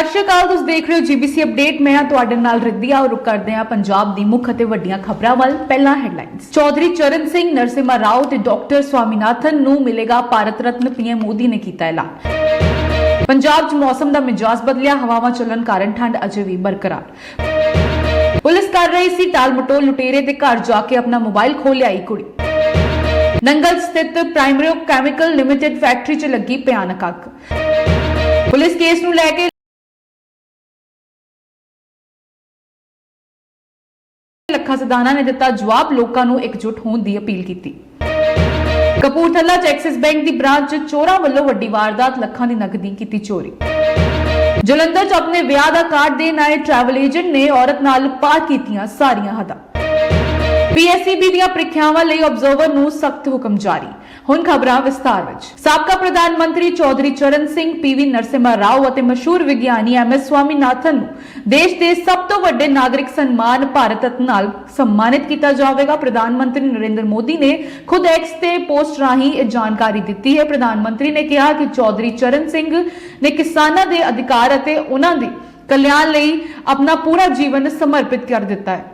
ਸਤਿ ਸ਼੍ਰੀ ਅਕਾਲ, ਤੁਸੀਂ ਦੇਖ ਰਹੇ ਹੋ ਜੀਬੀਸੀ ਅਪਡੇਟ। ਮੈਂ ਹਾਂ ਤੁਹਾਡੇ ਨਾਲ ਰਿੱਧੀਆ ਔਰ ਰੁਕ ਕਰਦੇ ਹਾਂ ਪੰਜਾਬ ਦੀ ਮੁੱਖ ਅਤੇ ਵੱਡੀਆਂ ਖਬਰਾਂ ਵੱਲ। ਪਹਿਲਾਂ ਹੈਡਲਾਈਨਸ ਚੌਧਰੀ ਚਰਨ ਸਿੰਘ, ਨਰਸਿਮਹਾ ਰਾਓ ਤੇ ਡਾਕਟਰ ਸਵਾਮੀਨਾਥਨ ਨੂੰ ਮਿਲੇਗਾ ਭਾਰਤ ਰਤਨ ਪੀਐਮ ਮੋਦੀ ਨੇ ਕੀਤਾ ਐਲਾਨ। ਪੰਜਾਬ 'ਚ ਮੌਸਮ ਦਾ ਮਿਜਾਜ਼ ਬਦਲਿਆ, ਹਵਾਵਾਂ ਚੱਲਣ ਕਾਰਨ ਠੰਡ ਅਜੇ ਵੀ ਬਰਕਰਾਰ। ਪੁਲਿਸ ਕਰ ਰਹੀ ਸੀ ਟਾਲ ਮਟੋਲ, ਲੁਟੇਰੇ ਦੇ ਘਰ ਜਾ ਕੇ ਆਪਣਾ ਮੋਬਾਈਲ ਖੋਹ ਲਿਆਈ ਕੁੜੀ। ਨੰਗਲ ਸਥਿਤ ਪ੍ਰਾਇਮਰੀ ਕੈਮੀਕਲ ਲਿਮਟਿਡ ਫੈਕਟਰੀ 'ਚ ਲੱਗੀ ਭਿਆਨਕ ਅੱਗ। ਪੁਲਿਸ ਕੇਸ ਨੂੰ ਲੈ ਕੇ ਲੱਖਾ ਨੇ ਦਿੱਤਾ, ਜਵਾਬ ਲੋਕਾਂ ਨੂੰ ਇਕਜੁੱਟ ਹੋਣ ਦੀ ਅਪੀਲ ਕੀਤੀ। ਕਪੂਰਥਲਾ ਚ ਐਕਸਿਸ ਬੈਂਕ ਦੀ ਬ੍ਰਾਂਚ 'ਚ ਚੋਰਾਂ ਵੱਲੋਂ ਵੱਡੀ ਵਾਰਦਾਤ, ਲੱਖਾਂ ਦੀ ਨਕਦੀ ਕੀਤੀ ਚੋਰੀ। ਜਲੰਧਰ 'ਚ ਆਪਣੇ ਵਿਆਹ ਦਾ ਕਾਰਡ ਦੇਣ ਆਏ ਟਰੈਵਲ ਏਜੰਟ ਨੇ ਔਰਤ ਨਾਲ ਪਾਰ ਕੀਤੀਆਂ ਸਾਰੀਆਂ ਹੱਦਾਂ। ਪੀਐਸਸੀਬੀ ਦੀਆਂ ਪ੍ਰੀਖਿਆਵਾਂ ਲਈ ਆਬਜ਼ਰਵਰ ਨੂੰ ਸਖਤ ਹੁਕਮ ਜਾਰੀ। ਹੁਣ ਖਬਰਾਂ ਵਿਸਤਾਰ ਵਿੱਚ। ਸਾਬਕਾ ਪ੍ਰਧਾਨ ਮੰਤਰੀ ਚੌਧਰੀ ਚਰਨ ਸਿੰਘ, ਪੀਵੀ ਨਰਸਿਮਹਾ ਰਾਓ ਅਤੇ ਮਸ਼ਹੂਰ ਵਿਗਿਆਨੀ ਐਮਐਸ ਸਵਾਮੀਨਾਥਨ ਨੂੰ ਦੇਸ਼ ਦੇ ਸਭ ਤੋਂ ਵੱਡੇ ਨਾਗਰਿਕ ਸਨਮਾਨ ਭਾਰਤ ਰਤਨ ਨਾਲ ਸਨਮਾਨਿਤ ਕੀਤਾ ਜਾਵੇਗਾ। ਪ੍ਰਧਾਨ ਮੰਤਰੀ ਨਰਿੰਦਰ ਮੋਦੀ ਨੇ ਖੁਦ ਐਕਸ ਤੇ ਪੋਸਟ ਰਾਹੀਂ ਇਹ ਜਾਣਕਾਰੀ ਦਿੱਤੀ ਹੈ। ਪ੍ਰਧਾਨ ਮੰਤਰੀ ਨੇ ਕਿਹਾ ਕਿ ਚੌਧਰੀ ਚਰਨ ਸਿੰਘ ਨੇ ਕਿਸਾਨਾਂ ਦੇ ਅਧਿਕਾਰ ਅਤੇ ਉਹਨਾਂ ਦੇ ਕਲਿਆਣ ਲਈ ਆਪਣਾ ਪੂਰਾ ਜੀਵਨ ਸਮਰਪਿਤ ਕਰ ਦਿੱਤਾ ਹੈ।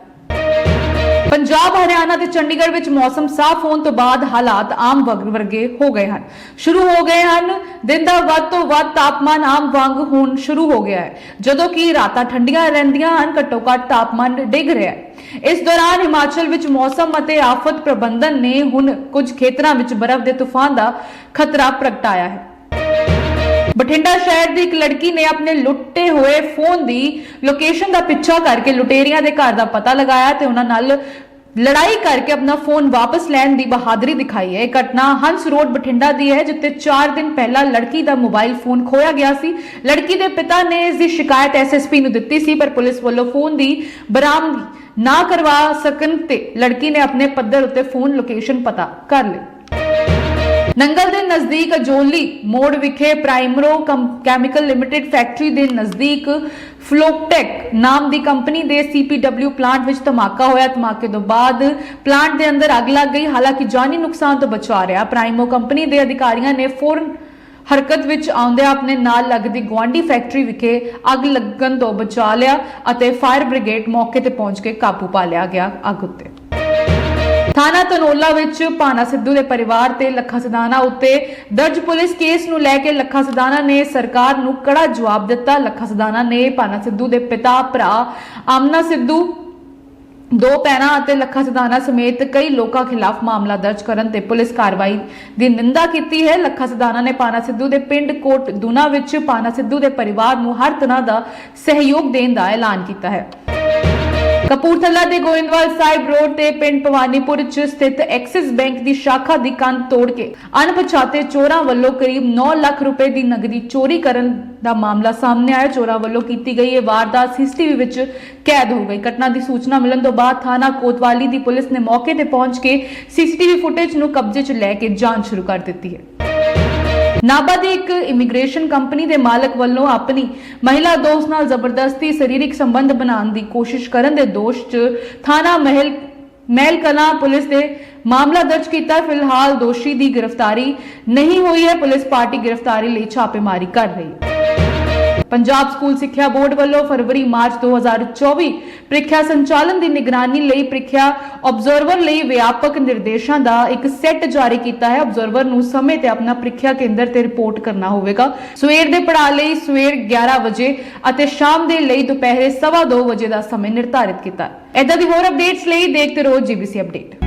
ਪੰਜਾਬ ਹਰਿਆਣਾ ਤੇ ਚੰਡੀਗੜ੍ਹ ਵਿੱਚ ਮੌਸਮ ਸਾਫ਼ ਹੋਣ ਤੋਂ ਬਾਅਦ ਹਾਲਾਤ ਆਮ ਵਰਗੇ ਹੋ ਗਏ ਹਨ। ਸ਼ੁਰੂ ਹੋ ਗਏ ਹਨ। ਦਿਨ ਦਾ ਵੱਧ ਤੋਂ ਵੱਧ ਤਾਪਮਾਨ ਆਮ ਵਾਂਗ ਹੋਣ ਸ਼ੁਰੂ ਹੋ ਗਿਆ ਹੈ। ਜਦੋਂ ਕਿ ਰਾਤਾਂ ਠੰਡੀਆਂ ਰਹਿੰਦੀਆਂ ਹਨ, ਘੱਟੋ ਘੱਟ ਤਾਪਮਾਨ ਡਿੱਗ ਰਿਹਾ ਹੈ। ਇਸ ਦੌਰਾਨ ਹਿਮਾਚਲ ਵਿੱਚ ਮੌਸਮ ਅਤੇ ਆਫਤ ਪ੍ਰਬੰਧਨ ਨੇ ਹੁਣ ਕੁਝ ਖੇਤਰਾਂ ਵਿੱਚ ਬਰਫ਼ ਦੇ ਤੂਫਾਨ ਦਾ ਖਤਰਾ ਪ੍ਰਗਟਾਇਆ ਹੈ। ਬਠਿੰਡਾ ਸ਼ਹਿਰ ਦੀ ਇੱਕ ਲੜਕੀ ਨੇ ਆਪਣੇ ਲੁੱਟੇ ਹੋਏ ਫੋਨ ਦੀ ਲੋਕੇਸ਼ਨ ਦਾ ਪਿੱਛਾ ਕਰਕੇ ਲੁਟੇਰੀਆਂ ਦੇ ਘਰ ਦਾ ਪਤਾ ਲਗਾਇਆ ਤੇ ਉਹਨਾਂ ਨਾਲ ਲੜਾਈ ਕਰਕੇ ਆਪਣਾ ਫੋਨ ਵਾਪਸ ਲੈਣ ਦੀ ਬਹਾਦਰੀ ਦਿਖਾਈ ਹੈ। ਇਹ ਘਟਨਾ ਹੰਸ ਰੋਡ ਬਠਿੰਡਾ ਦੀ ਹੈ, ਜਿੱਥੇ 4 ਦਿਨ ਪਹਿਲਾਂ ਲੜਕੀ ਦਾ ਮੋਬਾਈਲ ਫੋਨ ਖੋਇਆ ਗਿਆ ਸੀ। ਲੜਕੀ ਦੇ ਪਿਤਾ ਨੇ ਇਸ ਦੀ ਸ਼ਿਕਾਇਤ ਐਸਐਸਪੀ ਨੂੰ ਦਿੱਤੀ ਸੀ, ਪਰ ਪੁਲਿਸ ਵੱਲੋਂ ਫੋਨ ਦੀ ਬਰਾਮਦੀ ਨਾ ਕਰਵਾ ਸਕਣ ਤੇ ਲੜਕੀ ਨੇ ਆਪਣੇ ਪੱਧਰ ਉੱਤੇ ਫੋਨ ਲੋਕੇਸ਼ਨ ਪਤਾ ਕਰ ਲਈ। ਨੰਗਲ ਦੇ ਨਜ਼ਦੀਕ ਅਜੋਲੀ ਮੋੜ ਵਿਖੇ ਪ੍ਰਾਇਮਰੋ ਕਮ- ਕੈਮੀਕਲ ਲਿਮਟਿਡ ਫੈਕਟਰੀ ਦੇ ਨਜ਼ਦੀਕ ਫਲੋਕਟੈਕ ਨਾਮ ਦੀ ਕੰਪਨੀ ਦੇ ਸੀਪੀਡਬਲਿਊ ਪਲਾਂਟ ਵਿੱਚ ਧਮਾਕਾ ਹੋਇਆ। ਧਮਾਕੇ ਤੋਂ ਬਾਅਦ ਪਲਾਂਟ ਦੇ ਅੰਦਰ ਅੱਗ ਲੱਗ ਗਈ। ਹਾਲਾਂਕਿ ਜਾਨੀ ਨੁਕਸਾਨ ਤੋਂ ਬਚਾ ਰਿਹਾ। ਪ੍ਰਾਈਮੋ ਕੰਪਨੀ ਦੇ ਅਧਿਕਾਰੀਆਂ ਨੇ ਫੌਰਨ ਹਰਕਤ ਵਿੱਚ ਆਉਂਦਿਆਂ ਆਪਣੇ ਨਾਲ ਲੱਗਦੀ ਗੁਆਂਢੀ ਫੈਕਟਰੀ ਵਿਖੇ ਅੱਗ ਲੱਗਣ ਤੋਂ ਬਚਾ ਲਿਆ ਅਤੇ ਫਾਇਰ ਬ੍ਰਿਗੇਡ ਮੌਕੇ ਤੇ ਪਹੁੰਚ ਕੇ ਕਾਬੂ ਪਾ ਲਿਆ ਗਿਆ ਅੱਗ ਉੱਤੇ। ਥਾਣਾ ਤਨੋਲਾ ਵਿੱਚ ਪਾਨਾ ਸਿੱਧੂ ਦੇ ਪਰਿਵਾਰ ਤੇ ਲੱਖਾ ਸਦਾਨਾ ਉੱਤੇ ਦਰਜ ਪੁਲਿਸ ਕੇਸ ਨੂੰ ਲੈ ਕੇ ਲੱਖਾ ਸਦਾਨਾ ਨੇ ਸਰਕਾਰ ਨੂੰ ਕੜਾ ਜਵਾਬ ਦਿੱਤਾ। ਲੱਖਾ ਸਦਾਨਾ ਨੇ ਪਾਨਾ ਸਿੱਧੂ ਦੇ ਪਿਤਾ, ਭਰਾ ਆਮਨਾ ਸਿੱਧੂ, ਦੋ ਪੈਰਾਂ ਅਤੇ ਲੱਖਾਂ ਸਦਾਨਾ ਸਮੇਤ ਕਈ ਲੋਕਾਂ ਖਿਲਾਫ ਮਾਮਲਾ ਦਰਜ ਕਰਨ ਤੇ ਪੁਲਿਸ ਕਾਰਵਾਈ ਦੀ ਨਿੰਦਾ ਕੀਤੀ ਹੈ। ਲੱਖਾਂ ਸਦਾਨਾ ਨੇ ਪਾਨਾ ਸਿੱਧੂ ਦੇ ਪਿੰਡ ਕੋਟ ਦੁਨਾ ਵਿੱਚ ਪਾਨਾ ਸਿੱਧੂ ਦੇ ਪਰਿਵਾਰ ਨੂੰ ਹਰ ਤਰ੍ਹਾਂ ਦਾ ਸਹਿਯੋਗ ਦੇਣ ਦਾ ਐਲਾਨ ਕੀਤਾ ਹੈ। ਕਪੂਰਥਲਾ ਦੇ ਗੋਇੰਦਵਾਲ ਸਾਹਿਬ ਰੋਡ ਤੇ ਪਿੰਡ ਭਵਾਨੀਪੁਰ ਚ ਸਥਿਤ ਐਕਸਿਸ ਬੈਂਕ ਦੀ ਸ਼ਾਖਾ ਦੀ ਕੰਧ ਤੋੜ ਕੇ ਅਣਪਛਾਤੇ ਚੋਰਾਂ ਵੱਲੋਂ ਕਰੀਬ 9 ਲੱਖ ਰੁਪਏ ਦੀ ਨਗਦੀ ਚੋਰੀ ਕਰਨ ਦਾ ਮਾਮਲਾ ਸਾਹਮਣੇ ਆਇਆ। ਚੋਰਾਂ ਵੱਲੋਂ ਕੀਤੀ ਗਈ ਇਹ ਵਾਰਦਾਤ ਸੀਸੀਟੀਵੀ ਵਿੱਚ ਕੈਦ ਹੋ ਗਈ। ਘਟਨਾ ਦੀ ਸੂਚਨਾ ਮਿਲਣ ਤੋਂ ਬਾਅਦ ਥਾਣਾ ਕੋਤਵਾਲੀ ਦੀ ਪੁਲਿਸ ਨੇ ਮੌਕੇ ਤੇ ਪਹੁੰਚ ਕੇ ਸੀਸੀਟੀਵੀ ਫੁਟੇਜ ਨੂੰ ਕਬਜ਼ੇ 'ਚ ਲੈ ਕੇ ਜਾਂਚ ਸ਼ੁਰੂ ਕਰ ਦਿੱਤੀ ਹੈ। ਨਾਭਾ ਦੀ ਇੱਕ ਇਮੀਗ੍ਰੇਸ਼ਨ ਕੰਪਨੀ ਦੇ ਮਾਲਕ ਵੱਲੋਂ ਆਪਣੀ ਮਹਿਲਾ ਦੋਸਤ ਨਾਲ ਜ਼ਬਰਦਸਤੀ ਸਰੀਰਕ ਸੰਬੰਧ ਬਣਾਉਣ ਦੀ ਕੋਸ਼ਿਸ਼ ਕਰਨ ਦੇ ਦੋਸ਼ 'ਚ ਥਾਣਾ ਮਹਿਲ ਮਹਿਲ ਕਲਾਂ ਪੁਲਿਸ ਦੇ ਮਾਮਲਾ ਦਰਜ ਕੀਤਾ। ਫਿਲਹਾਲ ਦੋਸ਼ੀ ਦੀ ਗ੍ਰਿਫਤਾਰੀ ਨਹੀਂ ਹੋਈ ਹੈ। ਪੁਲਿਸ ਪਾਰਟੀ ਗ੍ਰਿਫਤਾਰੀ ਲਈ ਛਾਪੇਮਾਰੀ ਕਰ ਰਹੀ ਹੈ। ਪੰਜਾਬ ਸਕੂਲ ਸਿੱਖਿਆ ਬੋਰਡ ਵੱਲੋਂ ਫਰਵਰੀ, ਮਾਰਚ 2024 ਪ੍ਰੀਖਿਆ ਸੰਚਾਲਨ ਦੀ ਨਿਗਰਾਨੀ ਲਈ ਪ੍ਰੀਖਿਆ ਆਬਜ਼ਰਵਰ ਲਈ ਵਿਆਪਕ ਨਿਰਦੇਸ਼ਾਂ ਦਾ ਇੱਕ ਸੈੱਟ ਜਾਰੀ ਕੀਤਾ ਹੈ। ਆਬਜ਼ਰਵਰ ਨੂੰ ਸਮੇਂ ਤੇ ਆਪਣਾ ਪ੍ਰੀਖਿਆ ਕੇਂਦਰ ਤੇ ਰਿਪੋਰਟ ਕਰਨਾ ਹੋਵੇਗਾ। ਸਵੇਰ ਦੇ ਪੜਾਅ ਲਈ ਸਵੇਰ 11 ਵਜੇ ਅਤੇ ਸ਼ਾਮ ਦੇ ਲਈ ਦੁਪਹਿਰੇ 2:30 ਵਜੇ ਦਾ ਸਮੇਂ ਨਿਰਧਾਰਿਤ ਕੀਤਾ। ਹੈ ਇਦਾਂ ਦੀ ਹੋਰ ਅਪਡੇਟਸ ਲਈ ਦੇਖਦੇ ਰਹੋ GBC update